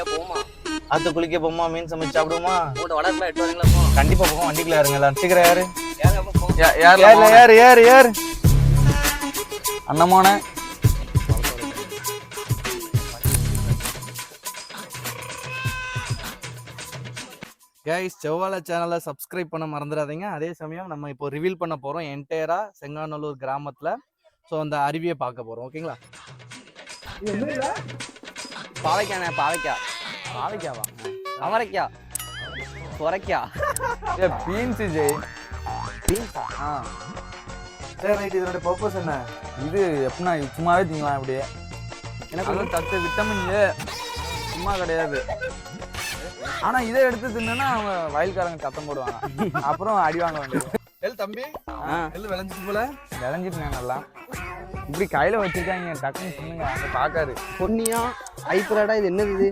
ஐயா போமா? ஆத்து குளிக்க போமா மீன் சமைச்சு சாப்பிடுவோமா? உங்கள்கிட்ட வடக்குலாம் எட்டு வரீங்களா கண்டிப்பா போவோம் வண்டிக்குள்ள யாருங்க எல்லாரும். சீக்கிரம் யாரு போ? ஏர்ல ஏறு ஏறு ஏறு. அண்ணமான கைஸ் செவ்வாழை சேனலை சப்ஸ்கிரைப் பண்ண மறந்துடாதீங்க. அதே சமயம் நம்ம இப்போ ரிவீல் பண்ண போகிறோம் என்டையரா செங்காநல்லூர் கிராமத்தில். ஸோ அந்த அருவியை பார்க்க போகிறோம் ஓகேங்களா பாவைக்காண்ணே பாவைக்கா. நாளைக்காவா அவரைக்கா. சுரைக்கா ஏ பீன்ஸ் ஜெய் ஆ. சரி ரைட் இதோட பர்பஸ் என்ன? இது எப்படின்னா சும்மாவே திங்கலாம் அப்படியே. எனக்கு சத்து விட்டமின் ஏ சும்மா கிடையாது. ஆனா இதை எடுத்து தின்னா அவங்க வயல்காரங்க சத்தம் போடுவாங்க. அப்புறம் அடி வாங்க வேண்டியது. எல் தம்பி எல் விளைஞ்சிட்டு போல? விளைஞ்சிட்டு நல்லா. இப்படி கையில வச்சிருக்காங்க டக்குன்னு சொன்னுங்க அங்க பாக்காரு பொன்னியா ஐப்பராடா இது என்னது இது?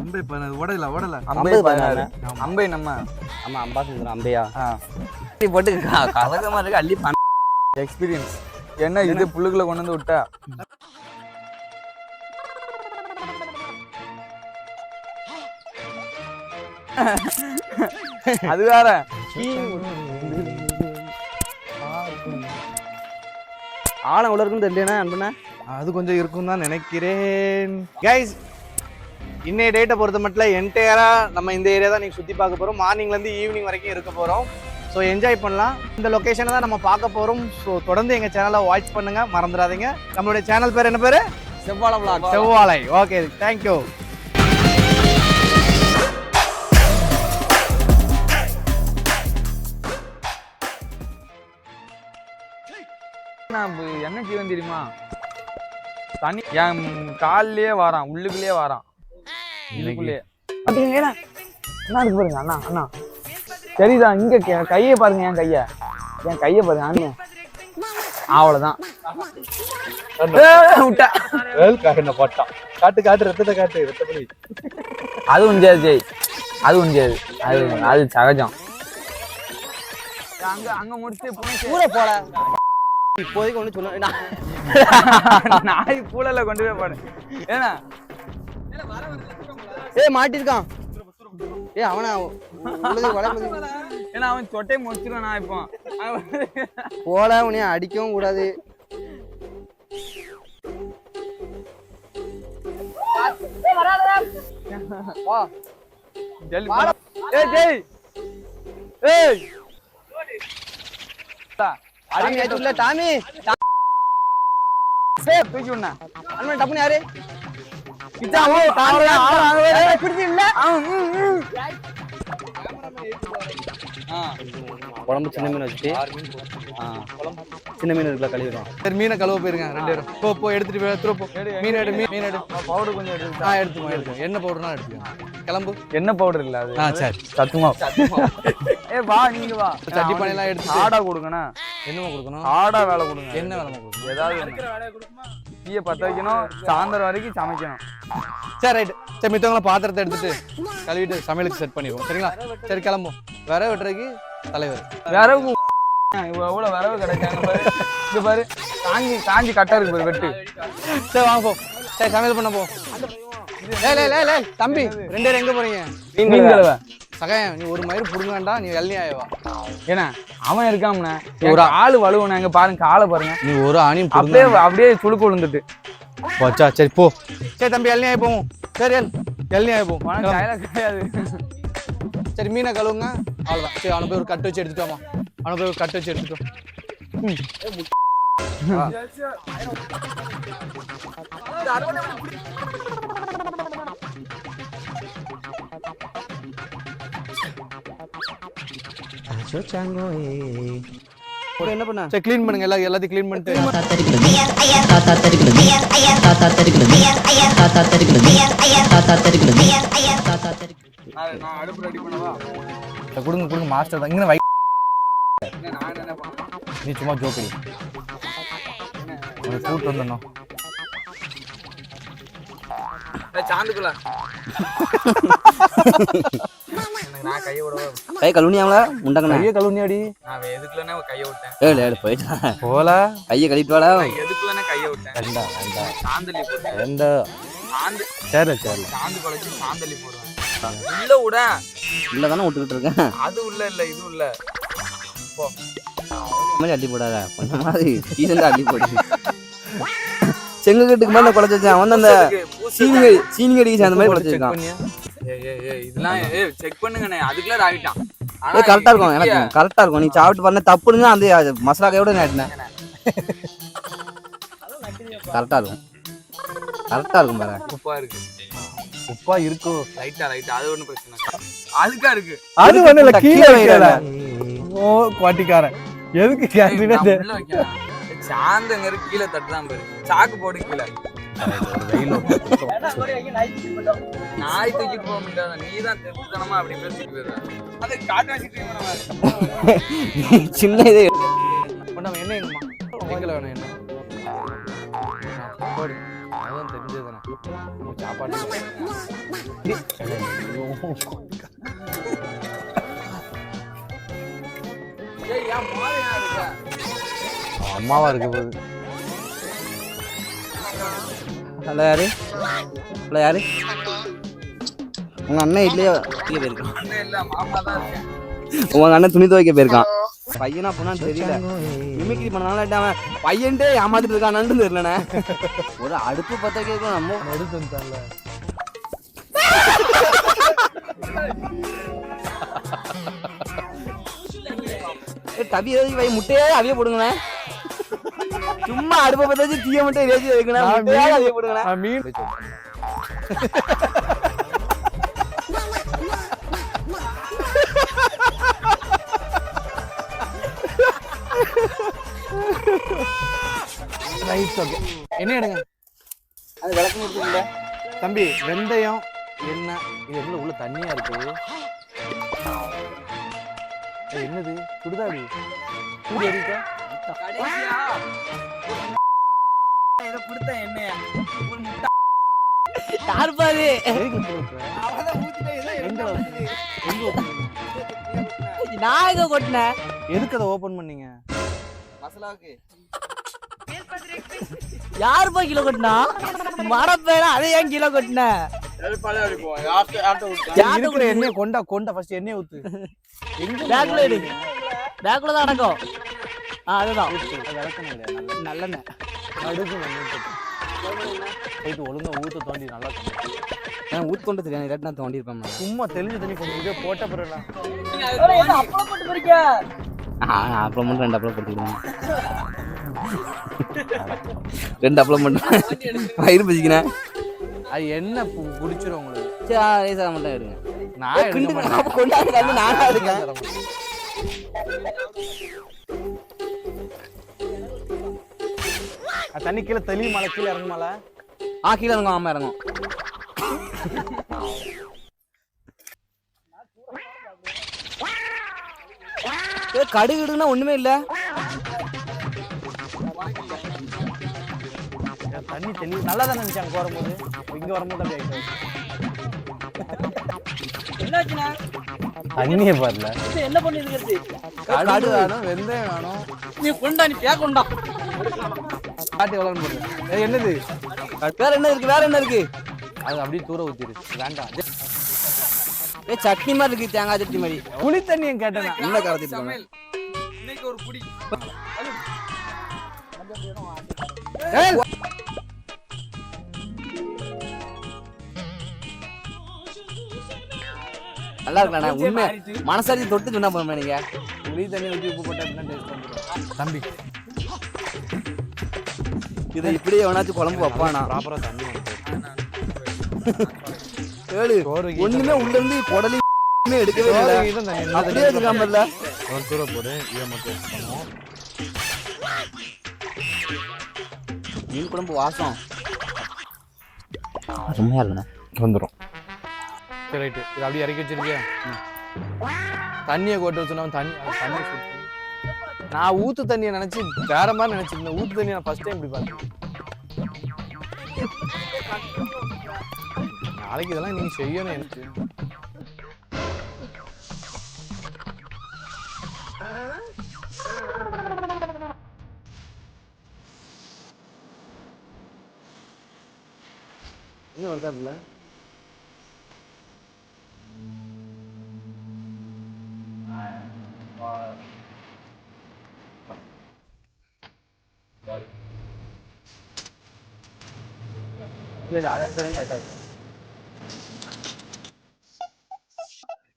அம்பே பண்ண ஓடல ஓடல. அம்பை பதினாறு. பதினாறு. அம்பை நம்ம. ஆமா அம்பா சுந்தரம் அம்பையா? ஆ. போட்டு க- கலகமா இருக்கு அள்ளி பண்ண எக்ஸ்பீரியன்ஸ் என்ன இது புல்லுக்குள்ள கொண்டு வந்து விட்டா? அது வேற. ஆழம் உள்ள இருக்குன்னு தெரியலண்ணா அன்பண்ணா? அது கொஞ்சம் இருக்கும் தான் நினைக்கிறேன். கைஸ் இன்னைய டேட்டை பொறுத்த மட்டும் என்டையராக நம்ம இந்த ஏரியா தான் நீங்கள் சுற்றி பார்க்க போகிறோம் மார்னிங்லேருந்து ஈவினிங் வரைக்கும் இருக்க போகிறோம் ஸோ என்ஜாய் பண்ணலாம். இந்த லொக்கேஷனை தான் நம்ம பார்க்க போகிறோம் ஸோ தொடர்ந்து எங்கள் சேனலை வாட்ச் பண்ணுங்கள் மறந்துடாதீங்க. நம்மளுடைய சேனல் பேர் என்ன பேர்? செவ்வாழை. செவ்வாழை. ஓகே தேங்க்யூ நான் என்ன செய்வேன் தெரியுமா? தனி என் கால்லயே வாரான் உள்ளுக்குள்ளேயே வாரான். இதுக்குள்ளேயே பாத்தீங்களா என்ன இருக்கு பாருங்க அண்ணா அண்ணா. சரிதா இங்க கையை பாருங்க என் கைய. என் கையை பாருங்க அண்ணன் அவ்வளவுதான். போட்டான். காட்டு காட்டு ரத்தத்தை காட்டு ரத்தப்படி அது முடியாது ஜெய் அது முடியாது அது அது சகஜம். அங்க அங்க முடிச்சு ஊரை போல. இப்போதைக்கு ஒண்ணு சொல்ல நான் நாய் பூலையில கொண்டு போய் பாடு. ஏன்னா ஏய் மாட்டிருக்கான். ஏய் அவனா ஏன்னா அவன் சொட்டை முடிச்சிருவான் நான் இப்போ. அவன் போல உன்னைய அடிக்கவும் கூடாது. ஏய் ஜெய். ஏய். டாமி சேப் தூக்கி டப்புனு யாரு? ஆறு ஆறு பிடிச்சி இல்ல. குழம்பு சின்ன மீன் வச்சுட்டு ஆ, சின்ன மீன் இருக்குல்ல கழுவிடும் சரி மீனை கழுவ போயிருங்க ரெண்டு பேரும். போ போ எடுத்துட்டு போய் எடுத்துட்டு போ. மீன் எடு மீன் மீன் எடு. பவுடர் கொஞ்சம் எடுத்து ஆ எடுத்துக்கோ எடுத்துக்கோ. என்ன பவுடர்னா எடுத்துக்கோ. கிளம்பு. என்ன பவுடர் இல்ல அது? ஆ சரி. சத்துமா ஏ வா நீங்க வா. சட்டி பானையெல்லாம் எடுத்து ஆடா கொடுங்கண்ணா. என்னமா கொடுக்கணும்? ஆடா வேலை கொடுங்க. என்ன வேலை கொடுக்கணும்? ஏதாவது. தீய பத்த வைக்கணும். சாயந்தரம் வரைக்கும் சமைக்கணும். சரி ரைட் சரி மித்தவங்கள பாத்திரத்தை எடுத்துட்டு கழுவிட்டு சமையலுக்கு செட் பண்ணிடுவோம். சரிங்களா? சரி கிளம்பும் வர வெட்டுறதுக்கு தலைவர். இவ்வளவு எவ்வளவு விறகு கிடைக்காங்க பாரு. இங்க பாரு. காஞ்சி காஞ்சி கட்டா இருக்கு பாரு வெட்டு. சரி வாங்க போ. சரி சமையல் பண்ண போ. லே லே லே லே தம்பி ரெண்டு பேரும் எங்க போறீங்க? மீன் கழுவ சகாயம் நீ ஒரு மயிறு புடுங்க வேண்டாம் நீ வெள்ளி ஆயவா ஏன்னா அவன் இருக்காமண்ணே ஒரு ஆளு வலுவண்ணே இங்க பாருங்க காலை பாருங்க. நீ ஒரு ஆணியும் அப்படியே அப்படியே சுழுக்கு விழுந்துட்டு. போச்சா சரி போ. சரி தம்பி எள்ளி போவோம். சரி எல் எள்ளி ஆகி போவோம். கிடையாது சரி மீனை கழுவுங்க. அவ்வளோதான் சரி அவனை போய் ஒரு கட்டு வச்சு எடுத்துட்டோமா அவனை போய் ஒரு கட்டு வச்சு எடுத்துட்டோம் என்ன பண்ண? சரி க்ளீன் பண்ணுங்க எல்லா எல்லாத்தையும் க்ளீன் பண்ணிட்டு. தாத்தா தெரிகிறது. தாத்தா தெரிகிறது. தாத்தா தெரிகிறது. தாத்தா தெரிகிறது. தாத்தா தெரிகிறது. நான் அடுப்பு ரெடி பண்ணவா? சரி, கொடுங்க கொடுங்க மாஸ்டர் தான். இங்கே வை நான் என்ன பண்ணேன் நீ சும்மா ஜோக்கடி கூட்டு வந்துடணும் சாந்துக்குள்ள. கை கழுவுனியாங்களா முண்டங்கண்ணா. கையை கழுவுனியாடி? நான் எதுக்குள்ளனே கையை விட்டேன். ஏழு ஏழு போயிட்டு போல கையை கழுவிட்டு வாடா. எதுக்குள்ளனே கையை விட்டேன். வேண்டா வேண்டா. சாந்தலி போட்டேன் வேண்டா. சாந்து சேரல சேரல. சாந்து குழச்சி சாந்தள்ளி போடுவேன். உள்ள விட. இல்லை தானே விட்டுக்கிட்டு இருக்கேன். அது உள்ள இல்ல இது உள்ள. இந்த மாதிரி அள்ளி போடாத. கொஞ்சம் மாதிரி சீசன் அள்ளி போடு. செங்கக்கட்டுக்கு மேலே குழச்சி வச்சேன் அவன் அந்த சீனிகடி சீனிகடிக்கு சேர்ந்த மாதிரி குழச்சி வச்சிருக்கான். இதெல்லாம் ஏய் செக் பண்ணுங்கண்ணே. அதுக்குள்ள ஆகிட்டான். ஏ கரெக்டாக இருக்கும் எனக்கு கரெக்டாக இருக்கும். நீ சாப்பிட்டு பண்ண தப்புன்னு அந்த மசாலா கையோட நாட்டினேன் கரெக்டாக இருக்கும். கரெக்டாக இருக்கும் பாரு. உப்பா இருக்கு. உப்பா இருக்கும் லைட்டா லைட்டா அது ஒண்ணும் பிரச்சனை. அழுக்கா இருக்கு. அது ஒண்ணு இல்ல கீழே கீழே வைக்கல. ஓ குவாட்டிக்காரன். எதுக்கு கேட்டீங்கன்னா. சாந்தங்க இருக்கு கீழே தட்டுதான் பாரு. சாக்கு போடு கீழே. நாய் தூக்கிட்டு போக முடியாத நீ தான் அப்படி பேசிட்டு சின்ன இதே. நம்ம என்ன எங்கம்மா எங்களை வேணும் என்ன போடு சாப்பாடு அம்மாவா இருக்க போகுது. ஹலோ யாரு? ஹலோ யாரு? உங்க அண்ணன் இட்லியா வெளியே போயிருக்கான். உங்க அண்ணன் துணி துவைக்க போயிருக்கான். பையனா பொண்ணான்னு தெரியல. மிமிக்ரி பண்ணனால அவன் பையன்ட்டே ஏமாத்திட்டு இருக்கானான்னு தெரியலண்ணே. ஒரு அடுப்பு பத்த கேட்கும் நம்ம. எடுத்து தவி ஏதாவது வை முட்டையே அவிய போடுங்களேன். சும்மா அடுப்பை பத்த வச்சு தீய முட்டை ஏதாச்சும் வைக்கணும் மீன் ரைட் ஓகே என்ன எடுங்க? அது விளக்கம் இருக்குல்ல தம்பி வெந்தயம் எண்ணெய் இது என்ன உள்ள தண்ணியா இருக்கு? ஏய், என்னது? சுடுதாடி சூடு கடைசியா? கொடுத்த எண்ணெய ஒரு முட்டை. யாரு பாரு? நான் எங்க கொட்டினேன் எதுக்கு அதை ஓபன் பண்ணீங்க? மசாலாவுக்கு. யாரு போய் கிலோ கொட்டினா? மரப்பேனா அதை ஏன் கிலோ கொட்டின? எண்ணெயை கொண்டா கொண்டா ஃபர்ஸ்ட் எண்ணெய் ஊத்து. எங்க பேக்ல எடு பேக்குள்ள தான் அடக்கம் ஆ அதுதான். நல்லெண்ணெய். ஊத்து. போயிட்டு ஒழுங்கா ஊத்த தோண்டி நல்லா. நான் ஊத்து கொண்டு தெரியாது இல்லாட்டி நான். தோண்டி இருப்பேன் சும்மா தெளிஞ்ச தண்ணி கொஞ்சம் இதே போட்ட பிறகு அப்புறம் மட்டும் ரெண்டு அப்பளம் போட்டுக்கிறேன் ரெண்டு அப்பளம் மட்டும். வயிறு பசிக்கிறேன் அது என்ன பு- குடிச்சிரும் உங்களுக்கு? சரி ரேசாக மட்டும் எடுங்க. நான் எடுக்க மாட்டேன். கொண்டாந்து கண்டு நானா இருக்கேன் தண்ணி கீழே தெளி மலை கீழே இறங்குமால ஆ கீழே இறங்கும் ஆமா இறங்கும். ஏ கடுகுடுன்னா ஒண்ணுமே இல்ல. தண்ணி தெளி நல்லா தான் நினைச்சாங்க அங்க வரும்போது. இங்க வரும்போது அப்படி ஆயிட்டு தண்ணியே பாருல என்ன பண்ணிருக்கிறது? கடுகு வேணும் வெந்தயம் வேணும். நீ கொண்டா நீ பே கொண்டா காட்டு எவ்வளோன்னு போடுங்க என்னது? வேற என்ன இருக்கு? வேற என்ன இருக்கு? அது அப்படியே தூர ஊத்திரு வேண்டாம். ஏ சட்னி மாதிரி இருக்கு தேங்காய் சட்னி மாதிரி. புளி தண்ணியும் கேட்டேன் என்ன? சமையல். இன்னைக்கு ஒரு புடி நல்லா இருக்கலண்ணா உண்மை மனசாரி தொட்டு சொன்னா போதும் நீங்க? புளி தண்ணி ஊற்றி உப்பு போட்டா டேஸ்ட் தம்பி. இதை இப்படியே எவனாச்சும் குழம்பு வைப்பானா? ப்ராப்பரா தண்ணி ஏழு ஒண்ணுமே உள்ள இருந்து குடலி எடுக்கவே இல்லை. அப்படியே இருக்காம இல்ல. அவன் தூர போடு. இதை மட்டும் மீன் குழம்பு வாசம். அருமையா இருக்குண்ணா வந்துடும் சரி ரைட்டு இது அப்படியே இறக்கி வச்சிருக்கியா? தண்ணியை கொட்டு வச்சுனா தண்ணி தண்ணி நான் ஊத்து தண்ணியை நினைச்சு வேற மாதிரி நினைச்சிருந்தேன். ஊத்து தண்ணியை நான் ஃபர்ஸ்ட் டைம் இப்படி பார்த்தேன். நாளைக்கு இதெல்லாம் நீங்க செய்யணும் எனக்கு. எங்க இல்லை?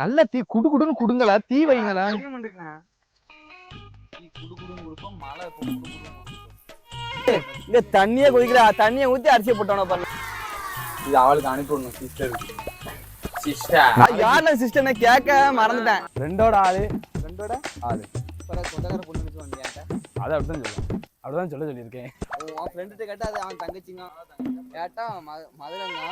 நல்ல தீ குடு குடுன்னு குடுங்களா? தீ வைங்களா? இங்க தண்ணியே குடிக்கிறா தண்ணியை ஊத்தி அரிசியை போட்டோன பாருங்க. இது அவளுக்கு அனுப்பி விடணும் சிஸ்டர் சிஸ்டர் யாருல சிஸ்டர்னே கேட்க மறந்துட்டேன். ரெண்டோட ஆளு. ஃப்ரெண்டோட ஆளு. சொந்தக்கார பொண்ணு அதை அப்படிதான் சொல்லுவேன். அப்படிதான் சொல்ல சொல்லியிருக்கேன். உன் ஃப்ரெண்ட்டு கேட்டா அது அவன் தங்கச்சிங்க கேட்டா ம- மதுரைங்க